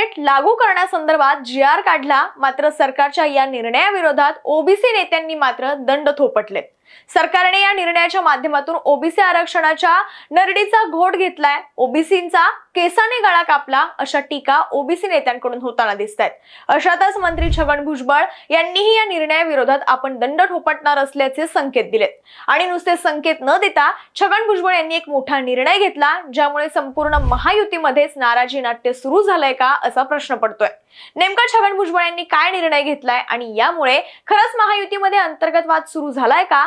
थेट लागू करण्यासंदर्भात जी आर काढला मात्र सरकारच्या या निर्णयाविरोधात ओबीसी नेत्यांनी मात्र दंड थोपटले. सरकारने या निर्णयाच्या माध्यमातून ओबीसी आरक्षणाच्या नरडीचा घोट घेतलाय. ओबीसींचा केसाने गळा कापला अशा टीका ओबीसी नेत्यांकडून होताना दिसत आहेत अशातच मंत्री छगन भुजबळ यांनीही या निर्णयाविरोधात आपण दंड ठोपटणार असल्याचे संकेत दिलेत. आणि नुसते संकेत न देता छगन भुजबळ यांनी एक मोठा निर्णय घेतला ज्यामुळे संपूर्ण महायुतीमध्येच नाराजी नाट्य सुरू झालंय का असा प्रश्न पडतोय. नेमका छगन भुजबळ यांनी काय निर्णय घेतलाय आणि यामुळे खरंच महायुतीमध्ये अंतर्गत वाद सुरू झालाय का?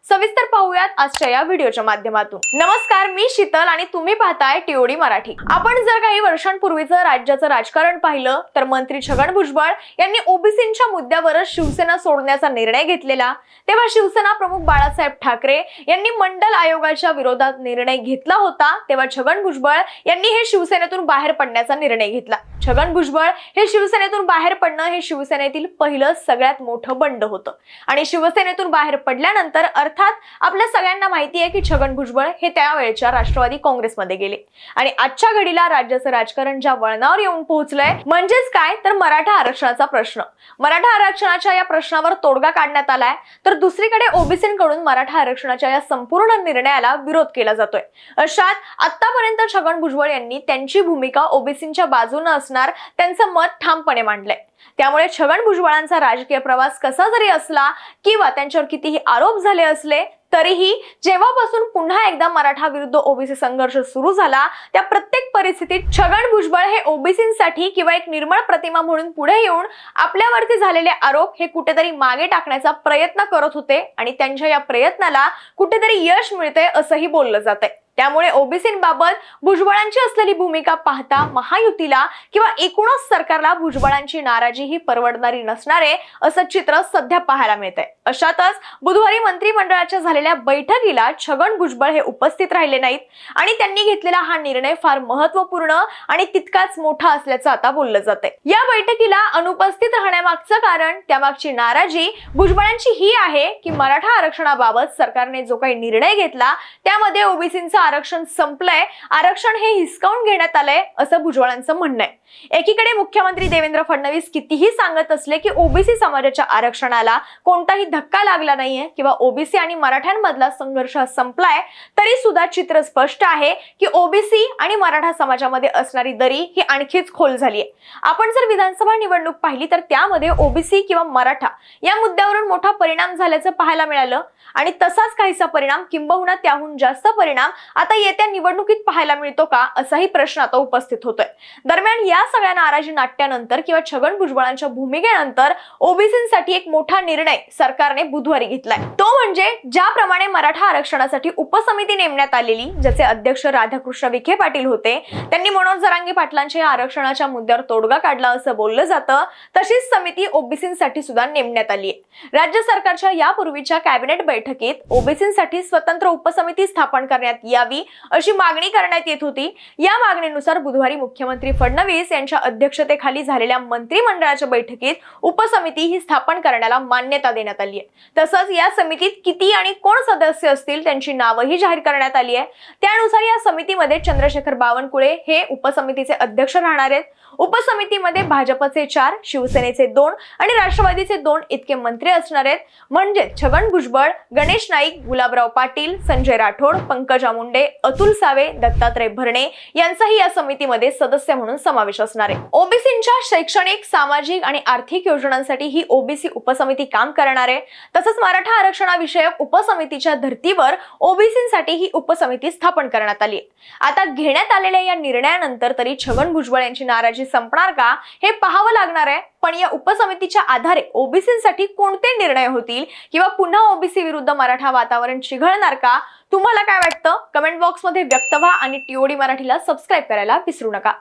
सविस्तर पाहूयात आजच्या या व्हिडिओच्या माध्यमातून. नमस्कार मी शीतल आणि तुम्ही पाहताय टीओडी मराठी. आपण जर काही वर्षांपूर्वीचं राज्याचं राजकारण पाहिलं तर मंत्री छगन भुजबळ यांनी ओबीसींच्या मुद्द्यावरच शिवसेना सोडण्याचा निर्णय घेतलेला. तेव्हा शिवसेना प्रमुख बाळासाहेब ठाकरे यांनी मंडल आयोगाच्या विरोधात निर्णय घेतला होता. तेव्हा छगन भुजबळ यांनी हे शिवसेनेतून बाहेर पडण्याचा निर्णय घेतला. छगन भुजबळ हे शिवसेनेतून बाहेर पडणं हे शिवसेनेतील पहिलं सगळ्यात मोठं बंड होतं. आणि शिवसेनेतून बाहेर पडल्यानंतर अर्थ अर्थात आपल्या सगळ्यांना माहिती आहे की छगन भुजबळ हे त्यावेळेच्या राष्ट्रवादी काँग्रेसमध्ये गेले. आणि आजच्या घडीला राज्याचं राजकारण ज्या वळणावर येऊन पोहोचलंय म्हणजेच काय? तर मराठा आरक्षणाचा प्रश्न. मराठा आरक्षणाच्या या प्रश्नावर तोडगा काढण्यात आलाय तर दुसरीकडे ओबीसींकडून मराठा आरक्षणाच्या या संपूर्ण निर्णयाला विरोध केला जातोय. अशात आतापर्यंत छगन भुजबळ यांनी त्यांची भूमिका ओबीसींच्या बाजूनं असणार त्यांचं मत ठामपणे मांडलंय. त्यामुळे छगन भुजबळांचा राजकीय प्रवास कसा जरी असला किंवा त्यांच्यावर कितीही आरोप झाले असले तरीही जेव्हापासून पुन्हा एकदा मराठा विरुद्ध ओबीसी संघर्ष सुरू झाला त्या प्रत्येक परिस्थितीत छगन भुजबळ हे ओबीसींसाठी किंवा एक निर्मळ प्रतिमा म्हणून पुढे येऊन आपल्यावरती झालेले आरोप हे कुठेतरी मागे टाकण्याचा प्रयत्न करत होते आणि त्यांच्या या प्रयत्नाला कुठेतरी यश मिळते असंही बोललं जातंय. त्यामुळे ओबीसींबाबत भुजबळांची असलेली भूमिका पाहता महायुतीला किंवा एकूणच सरकारला भुजबळांची नाराजी ही परवडणारी नसणारे असं चित्र सध्या पाहायला मिळतंय. अशातच बुधवारी मंत्रिमंडळाच्या झालेल्या बैठकीला छगन भुजबळ हे उपस्थित राहिले नाहीत आणि त्यांनी घेतलेला हा निर्णय फार महत्त्वपूर्ण आणि तितकाच मोठा असल्याचं आता बोललं जातंय. या बैठकीला अनुपस्थित राहण्यामागचं कारण त्यामागची नाराजी भुजबळांची ही आहे की मराठा आरक्षणाबाबत सरकारने जो काही निर्णय घेतला त्यामध्ये ओबीसींचा आरक्षण संपलंय. आरक्षण हे हिसकावून घेण्यात आलंय असं भुजबळांचं म्हणणं आहे. एकीकडे मुख्यमंत्री देवेंद्र फडणवीस कितीही सांगत असले की ओबीसी समाजाच्या आरक्षणाला कोणताही धक्का लागला नाहीये किंवा ओबीसी आणि मराठ्यांमधला संघर्ष संपलाय तरी सुद्धा चित्र स्पष्ट आहे की ओबीसी आणि मराठा समाजामध्ये असणारी दरी ही आणखीच खोल झाली आहे आपण जर विधानसभा निवडणूक पाहिली तर त्यामध्ये ओबीसी किंवा मराठा या मुद्द्यावरून मोठा परिणाम झाल्याचं पाहायला मिळालं आणि तसाच काहीसा परिणाम किंबहुना त्याहून जास्त परिणाम आता येत्या निवडणुकीत पाहायला मिळतो का असाही प्रश्न आता उपस्थित होतोय. दरम्यान या या सगळ्या नाराजी नाट्यानंतर किंवा छगन भुजबळांच्या भूमिकेनंतर ओबीसींसाठी एक मोठा निर्णय सरकारने बुधवारी घेतलाय. तो म्हणजे ज्याप्रमाणे मराठा आरक्षणासाठी उपसमिती नेमण्यात आलेली ज्याचे अध्यक्ष राधाकृष्ण विखे पाटील होते त्यांनी मनोज जरांगी पाटलांच्या या आरक्षणाच्या मुद्द्यावर तोडगा काढला असं बोललं जातं तशीच समिती ओबीसींसाठी सुद्धा नेमण्यात आली आहे. राज्य सरकारच्या यापूर्वीच्या कॅबिनेट बैठकीत ओबीसींसाठी स्वतंत्र उपसमिती स्थापन करण्यात यावी अशी मागणी करण्यात येत होती. या मागणीनुसार बुधवारी मुख्यमंत्री फडणवीस यांच्या अध्यक्षतेखाली झालेल्या मंत्रिमंडळाच्या बैठकीत उपसमिती ही स्थापन करण्याला मान्यता देण्यात आली आहे. तसंच या समितीत किती आणि कोण सदस्य असतील त्यांची नावंही जाहीर करण्यात आली आहे. त्यानुसार या समितीमध्ये चंद्रशेखर बावनकुळे हे उपसमितीचे अध्यक्ष राहणार आहेत. उपसमितीमध्ये भाजपचे चार शिवसेनेचे दोन आणि राष्ट्रवादीचे दोन इतके मंत्री असणार आहेत. म्हणजे छगन भुजबळ गणेश नाईक गुलाबराव पाटील संजय राठोड पंकजा मुंडे अतुल सावे दत्तात्रय भरणे यांचाही या समितीमध्ये सदस्य म्हणून समावेश असणार आहे. ओबीसींच्या शैक्षणिक सामाजिक आणि आर्थिक योजनांसाठी ही ओबीसी उपसमिती काम करणार आहे. तसंच मराठा आरक्षणाविषयक उपसमितीच्या धर्तीवर ओबीसींसाठी ही उपसमिती स्थापन करण्यात आली आता घेण्यात आलेल्या या निर्णयानंतर तरी छगन भुजबळ यांची नाराजी संपणार का हे पाहावं लागणार आहे. पण या उपसमितीच्या आधारे ओबीसीसाठी कोणते निर्णय होतील? किंवा पुन्हा ओबीसी विरुद्ध मराठा वातावरण चिघळणार का? तुम्हाला काय वाटतं? कमेंट बॉक्समध्ये व्यक्त व्हा आणि टीओडी मराठीला सबस्क्राईब करायला विसरू नका.